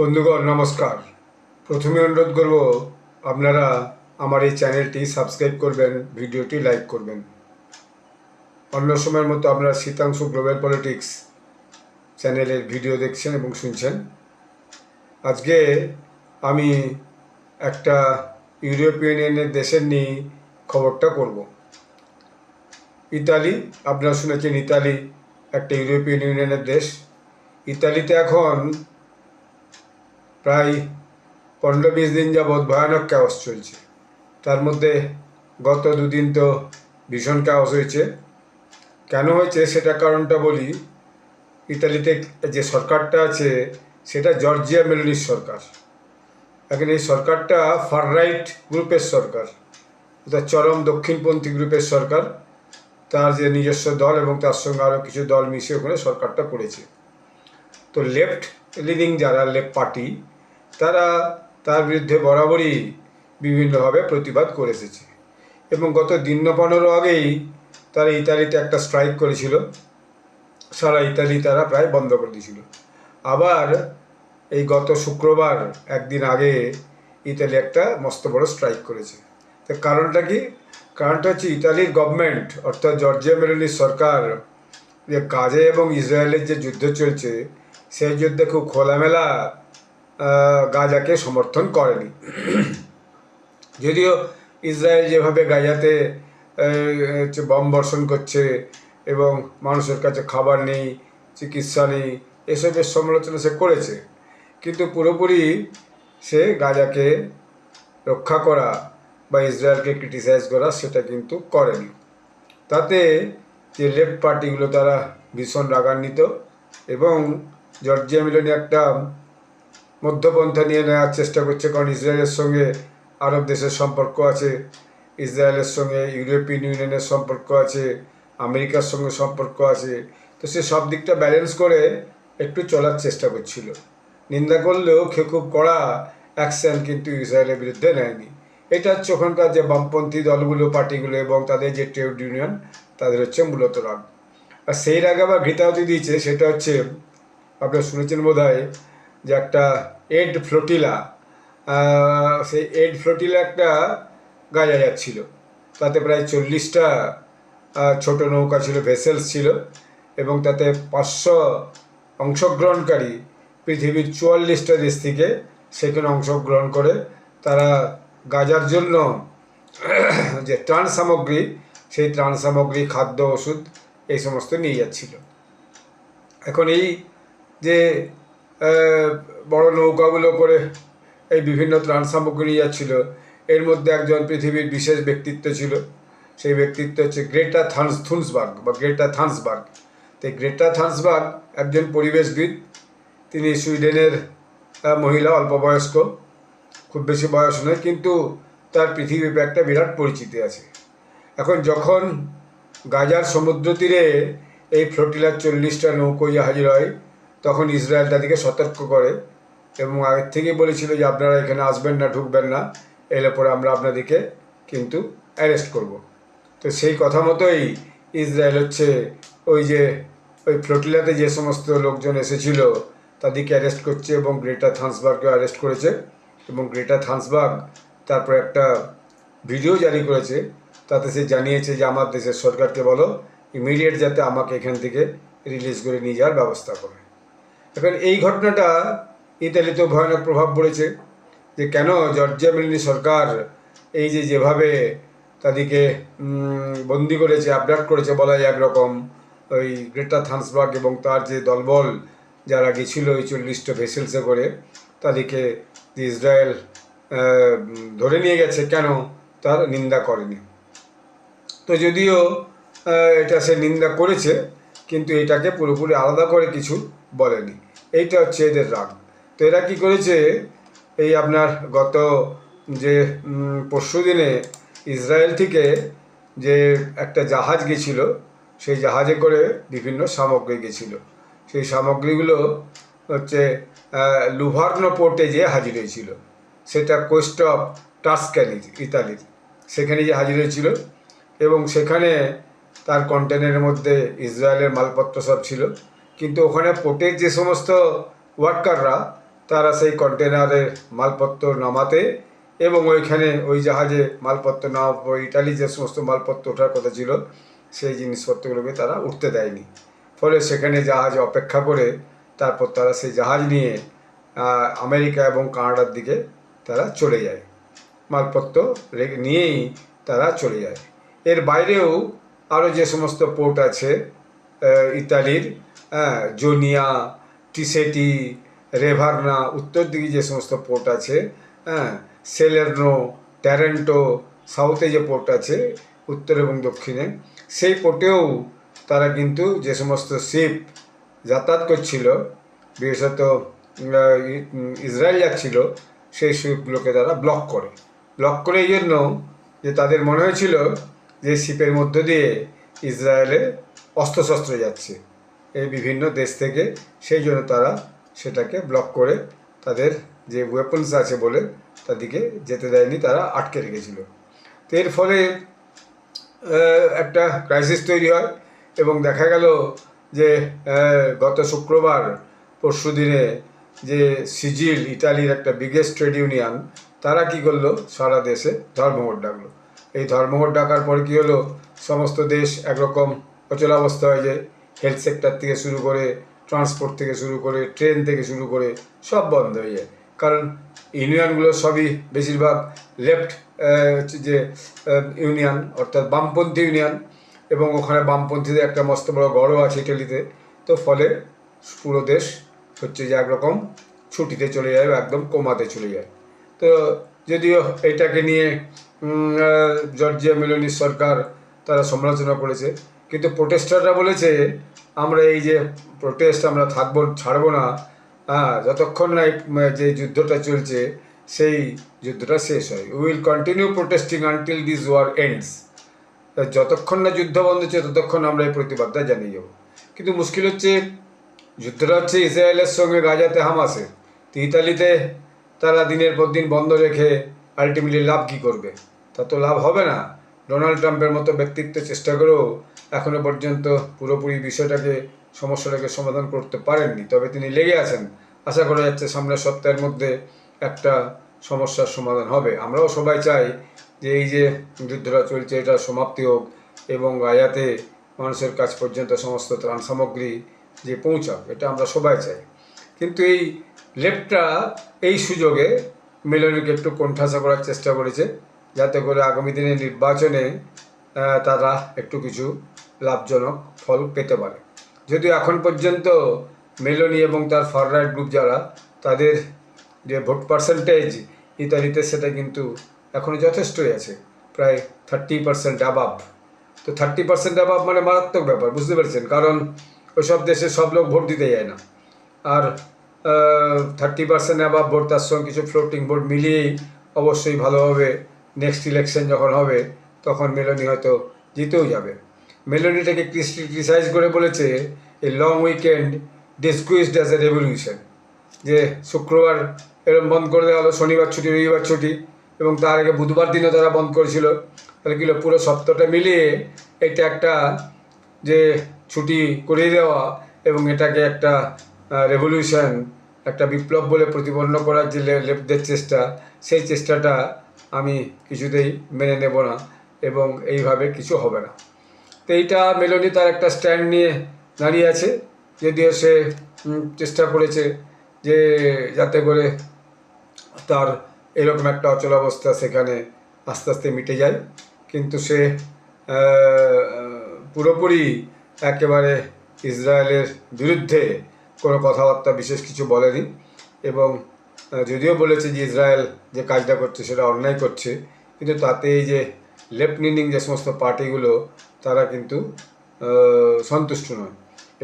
বন্ধুগণ, নমস্কার। প্রথমে অনুরোধ করব, আপনারা আমার এই চ্যানেলটি সাবস্ক্রাইব করবেন, ভিডিওটি লাইক করবেন। অন্য সময়ের মতো আপনারা শীতাংশু গ্লোবাল পলিটিক্স চ্যানেলের ভিডিও দেখছেন এবং শুনছেন। আজকে আমি একটা ইউরোপিয়ান ইউনিয়নের দেশের নিয়ে খবরটা করব। ইতালি, আপনারা শুনেছেন ইতালি একটা ইউরোপিয়ান ইউনিয়নের দেশ। ইতালিতে এখন প্রায় পনেরো বিশ দিন যাবৎ ভয়ানক ক্যাওস চলছে। তার মধ্যে গত দুদিন তো ভীষণ ক্যাওস হয়েছে। কেন হয়েছে সেটা কারণটা বলি, ইতালিতে যে সরকারটা আছে, সেটা জর্জিয়া মেলোনির সরকার। এখন এই সরকারটা ফার রাইট গ্রুপের সরকার। অর্থাৎ চরম দক্ষিণপন্থী গ্রুপের সরকার। তার যে নিজস্ব দল এবং তার সঙ্গে আরও কিছু দল মিশিয়ে ওখানে সরকারটা করেছে। তো লেফট লিডিং যারা লেফট পার্টি তারা তার বিরুদ্ধে বরাবরই বিভিন্নভাবে প্রতিবাদ করে এসেছে। এবং গত দিন পনেরো আগেই তারা ইতালিতে একটা স্ট্রাইক করেছিল। সারা ইতালি তারা প্রায় বন্ধ করে দিয়েছিল। আবার এই গত শুক্রবার একদিন আগে ইতালি একটা মস্ত বড় স্ট্রাইক করেছে। তো কারণটা কি? কারণটা হচ্ছে ইতালির গভর্নমেন্ট অর্থাৎ জর্জিয়া মেলোনির সরকার, যে কাজে এবং ইসরায়েলের যে যুদ্ধ চলছে, সেই যুদ্ধে খুব খোলামেলা গাজাকে সমর্থন করেনি। যদিও ইসরায়েল যেভাবে গাজাতে হচ্ছে বম বর্ষণ করছে এবং মানুষের কাছে খাবার নেই, চিকিৎসা নেই এসবের সমালোচনা সে করেছে। কিন্তু পুরোপুরি সে গাজাকে রক্ষা করা বা ইসরায়েলকে ক্রিটিসাইজ করা সেটা কিন্তু করেনি। তাতে যে লেফট পার্টিগুলো তারা ভীষণ রাগান্বিত এবং জর্জিয়া মিলনি একটা মধ্যপন্থা নিয়ে নেওয়ার চেষ্টা করছে, কারণ ইসরায়েলের সঙ্গে আরব দেশের সম্পর্ক আছে, ইসরায়েলের সঙ্গে ইউরোপিয়ান ইউনিয়নের সম্পর্ক আছে, আমেরিকার সঙ্গে সম্পর্ক আছে। তো সে সব দিকটা ব্যালেন্স করে একটু চলার চেষ্টা করছিল। নিন্দা করলেও সে খুব কড়া অ্যাকশন কিন্তু ইসরায়েলের বিরুদ্ধে নেয়নি। এটা হচ্ছে ওখানকার যে বামপন্থী দলগুলো, পার্টিগুলো এবং তাদের যে ট্রেড ইউনিয়ন, তাদের হচ্ছে মূলত রাগ। আর সেই রাগ আবার ঘৃতাহতি দিয়েছে, সেটা হচ্ছে, আপনারা শুনেছেন বোধ হয় যে একটা এড ফ্লোটিলা সেই এড ফ্লোটিলা একটা গাজা যাচ্ছিল। তাতে প্রায় চল্লিশটা ছোট নৌকা ছিল ভেসেলস ছিল এবং তাতে পাঁচশো অংশগ্রহণকারী পৃথিবীর চুয়াল্লিশটা দেশ থেকে সেখানে অংশগ্রহণ করে তারা গাজার জন্য যে ত্রাণ সামগ্রী, সেই ত্রাণ সামগ্রী, খাদ্য, ওষুধ, এই সমস্ত নিয়ে যাচ্ছিল। এখন এই যে বড় নৌকাগুলো করে এই বিভিন্ন ত্রাণ সামগ্রী যাচ্ছিল। এর মধ্যে একজন পৃথিবীর বিশেষ ব্যক্তিত্ব ছিল। সেই ব্যক্তিত্ব হচ্ছে গ্রেটা থানস থুন্সবার্গ বা গ্রেটা থানসবার্গ। তো গ্রেটা থানসবার্গ একজন পরিবেশবিদ। তিনি সুইডেনের মহিলা, অল্প বয়স্ক। খুব বেশি বয়স নয়, কিন্তু তার পৃথিবীতে একটা বিরাট পরিচিতি আছে। এখন যখন গাজার সমুদ্র তীরে এই ফ্লোটিলার চল্লিশটা নৌকো যে হাজির হয় তখন ইসরায়েল তাদেরকে সতর্ক করে এবং আগের থেকেই বলেছিল যে আপনারা এখানে আসবেন না, ঢুকবেন না। এলে পরে আমরা আপনাদেরকে কিন্তু অ্যারেস্ট করব। তো সেই কথা মতোই ইসরায়েল হচ্ছে ওই যে, ওই ফ্লোটিলাতে যে সমস্ত লোকজন এসেছিল, তাদেরকে অ্যারেস্ট করছে এবং গ্রেটা থান্সবার্গকে অ্যারেস্ট করেছে। এবং গ্রেটা থান্সবার্গ তারপর একটা ভিডিও জারি করেছে। তাতে সে জানিয়েছে যে, আমার দেশের সরকারকে বলো ইমিডিয়েট যাতে আমাকে এখান থেকে রিলিজ করে নিয়ে যাওয়ার ব্যবস্থা করে। এখন এই ঘটনাটা ইতালিতেও ভয়ানক প্রভাব পড়েছে যে কেন জর্জিয়া মেলিনি সরকার এই যে যেভাবে তাদেরকে বন্দি করেছে আপডেট করেছে বলা যায় একরকম, ওই গ্রেটার থান্সবার্গ এবং তার যে দলবল যারা গেছিল ওই চল্লিশটা ভেসেলসে করে তাদেরকে ইসরায়েল ধরে নিয়ে গেছে, কেন তার নিন্দা করেনি। তো যদিও এটা সে নিন্দা করেছে, কিন্তু এটাকে পুরোপুরি আলাদা করে কিছু বলেনি। এইটা হচ্ছে এদের রাগ। তো এরা কি করেছে, এই আপনার গত যে পরশু দিনে ইসরায়েল থেকে যে একটা জাহাজ গেছিল, সেই জাহাজে করে বিভিন্ন সামগ্রী গেছিল। সেই সামগ্রীগুলো হচ্ছে লুভার্নো পোর্টে যে হাজির হয়েছিল। সেটা কোস্ট অফ টাস্কানি ইতালির। সেখানে যে হাজির হয়েছিল এবং সেখানে তার কন্টেনারের মধ্যে ইসরায়েলের মালপত্র সব ছিল। কিন্তু ওখানে পোর্টের যে সমস্ত ওয়ার্কাররা, তারা সেই কন্টেনারের মালপত্র নামাতে এবং ওইখানে ওই জাহাজে মালপত্র নামা ইটালি যে সমস্ত মালপত্র ওঠার কথা ছিল, সেই জিনিসপত্রগুলোকে তারা উঠতে দেয়নি। ফলে সেখানে জাহাজ অপেক্ষা করে তারপর তারা সেই জাহাজ নিয়ে আমেরিকা এবং কানাডার দিকে তারা চলে যায়। মালপত্র নিয়েই তারা চলে যায়। এর বাইরেও আরও যে সমস্ত পোর্ট আছে ইতালির জোনিয়া, টিসেটি, রেভারনা, উত্তর দিকে যে সমস্ত পোর্ট আছে হ্যাঁ সেলের্নো, ট্যারেন্টো সাউথে যে পোর্ট আছে, উত্তর এবং দক্ষিণে, সেই পোর্টেও তারা কিন্তু যে সমস্ত শিপ যাতায়াত করছিল, বিশেষত ইসরায়েল যাচ্ছিল, সেই শিপগুলোকে তারা ব্লক করে। ব্লক করে এই জন্য যে তাদের মনে হয়েছিল যে শিপের মধ্য দিয়ে ইসরায়েলে অস্ত্রশস্ত্র যাচ্ছে। বিভিন্ন দেশ থেকে, সেই জন্য তারা সেটাকে ব্লক করে তাদের যে ওয়েপন্স আছে বলে তাদেরকে যেতে দেয়নি, তারা আটকে রেখেছিল। তো এর ফলে একটা ক্রাইসিস তৈরি হয় এবং দেখা গেল যে গত শুক্রবার, পরশু দিনে যে সিজিল ইটালির একটা বিগেস্ট ট্রেড ইউনিয়ন তারা কি করল? সারা দেশে ধর্মঘট ডাকলো। এই ধর্মঘট ডাকার পর কি হলো? সমস্ত দেশ একরকম অচলাবস্থা হয়ে যায়। হেলথ সেক্টর থেকে শুরু করে ট্রান্সপোর্ট থেকে শুরু করে ট্রেন থেকে শুরু করে, সব বন্ধ হয়ে যায়। কারণ ইউনিয়নগুলো সবই বেশিরভাগ লেফট যে ইউনিয়ন অর্থাৎ বামপন্থী ইউনিয়ন এবং ওখানে বামপন্থীদের একটা মস্ত বড় গড়ও আছে ইটালিতে তো ফলে পুরো দেশ হচ্ছে যে একরকম ছুটিতে চলে যায় বা একদম কোমাতে চলে যায়। তো যদিও এটাকে নিয়ে জর্জিয়া মেলোনির সরকার তারা সমালোচনা করেছে কিন্তু প্রোটেস্টাররা বলেছে, আমরা এই যে প্রোটেস্ট আমরা থাকব, ছাড়বো না হ্যাঁ যতক্ষণ না যে যুদ্ধটা চলছে, সেই যুদ্ধটা শেষ হয়। Will continue protesting until this war ends যতক্ষণ না যুদ্ধ বন্ধ হচ্ছে, ততক্ষণ আমরা এই প্রতিবাদটা জানিয়ে যাব। কিন্তু মুশকিল হচ্ছে, যুদ্ধটা হচ্ছে ইসরায়েলের সঙ্গে গাজাতে হামাসের তো ইতালিতে তারা দিনের পর দিন বন্ধ রেখে আলটিমেটলি লাভ কী করবে? তা তো লাভ হবে না। ডোনাল্ড ট্রাম্পের মতো ব্যক্তিত্ব চেষ্টা করেও এখনও পর্যন্ত পুরোপুরি বিষয়টাকে, সমস্যাটাকে সমাধান করতে পারেননি। তবে তিনি লেগে আছেন। আশা করা যাচ্ছে সামনের সপ্তাহের মধ্যে একটা সমস্যার সমাধান হবে। আমরাও সবাই চাই যে এই যে যুদ্ধটা চলছে, এটা সমাপ্তি হোক এবং গায়াতে মানুষের কাছ পর্যন্ত সমস্ত ত্রাণ সামগ্রী যে পৌঁছাক, এটা আমরা সবাই চাই। কিন্তু এই লেফটরা এই সুযোগে মেলনিকে একটু কোণঠাসা করার চেষ্টা করেছে, যাতে করে আগামী দিনে নির্বাচনে তারা একটু কিছু লাভজনক ফল পেতে পারে। যদিও এখন পর্যন্ত মেলোনি এবং তার ফার রাইট গ্রুপ যারা, তাদের যে ভোট পার্সেন্টেজ ইতালিতে সেটা কিন্তু এখনও যথেষ্টই আছে। প্রায় থার্টি পার্সেন্ট অ্যাবাভ তো থার্টি পার্সেন্ট অ্যাবাভ মানে মারাত্মক ব্যাপার, বুঝতে পারছেন? কারণ ওইসব দেশে সব লোক ভোট দিতে যায় না। আর থার্টি পার্সেন্ট অ্যাবাভ ভোট, তার সঙ্গে কিছু ফ্লোটিং ভোট মিলিয়েই অবশ্যই ভালোভাবে নেক্সট ইলেকশন যখন হবে, তখন মেলোনি হয়তো জিতেও যাবে। মেলোনিটাকে ক্রিটিসাইজ করে বলেছে এই long weekend disguised as a revolution যে শুক্রবার এরকম বন্ধ করে দেওয়া হলো শনিবার ছুটি রবিবার ছুটি এবং তার আগে বুধবার দিনও তারা বন্ধ করেছিল। তাহলে কি হলো, পুরো সপ্তাহটা মিলিয়ে এটা একটা যে ছুটি করিয়ে দেওয়া এবং এটাকে একটা রেভলিউশন একটা বিপ্লব বলে প্রতিপন্ন করার যে লেফটদের চেষ্টা সেই চেষ্টাটা আমি কিছুতেই মেনে নেব না এবং এইভাবে কিছু হবে না। তো এইটা মেলোনি তার একটা স্ট্যান্ড নিয়ে দাঁড়িয়ে আছে, যদিও সে চেষ্টা করেছে যে যাতে করে তার এরকম একটা অচলাবস্থা সেখানে আস্তে আস্তে মিটে যায়। কিন্তু সে পুরোপুরি একেবারে ইসরায়েলের বিরুদ্ধে কোনো কথাবার্তা বিশেষ কিছু বলেনি এবং যদিও বলেছে যে ইসরায়েল যে কাজটা করছে সেটা অন্যায় করছে, কিন্তু তাতে এই যে লেফট লিনিং যে সমস্ত পার্টিগুলো তারা কিন্তু সন্তুষ্ট নয়।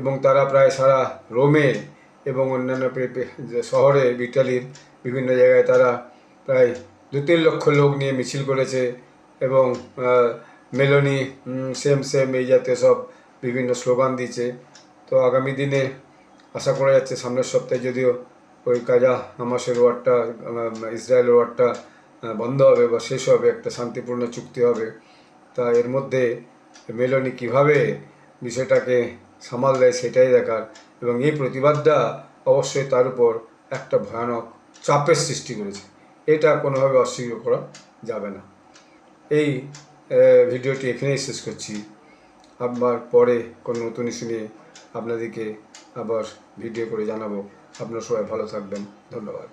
এবং তারা প্রায় সারা রোমে এবং অন্যান্য শহরে ইটালির বিভিন্ন জায়গায় তারা প্রায় দু তিন লক্ষ লোক নিয়ে মিছিল করেছে এবং মেলোনি সেম সেম এই জাতীয় সব বিভিন্ন স্লোগান দিয়েছে। তো আগামী দিনে আশা করা যাচ্ছে সামনের সপ্তাহে যদিও ওই কাজা হামাসের ওয়ারটা ইসরায়েল ওয়ারটা বন্ধ হবে বা শেষ হবে, একটা শান্তিপূর্ণ চুক্তি হবে। তা এর মধ্যে মেলোনি কীভাবে বিষয়টাকে সামাল দেয় সেটাই দেখার এবং এই প্রতিবাদটা অবশ্যই তার উপর একটা ভয়ানক চাপের সৃষ্টি করেছে। এটা কোনোভাবে অস্বীকার করা যাবে না। এই ভিডিওটি এখানেই শেষ করছি। আবার পরে কোনো নতুন ইস্যু নিয়ে আপনাদেরকে আবার ভিডিও করে জানাব। আপনারা সবাই ভালো থাকবেন। ধন্যবাদ।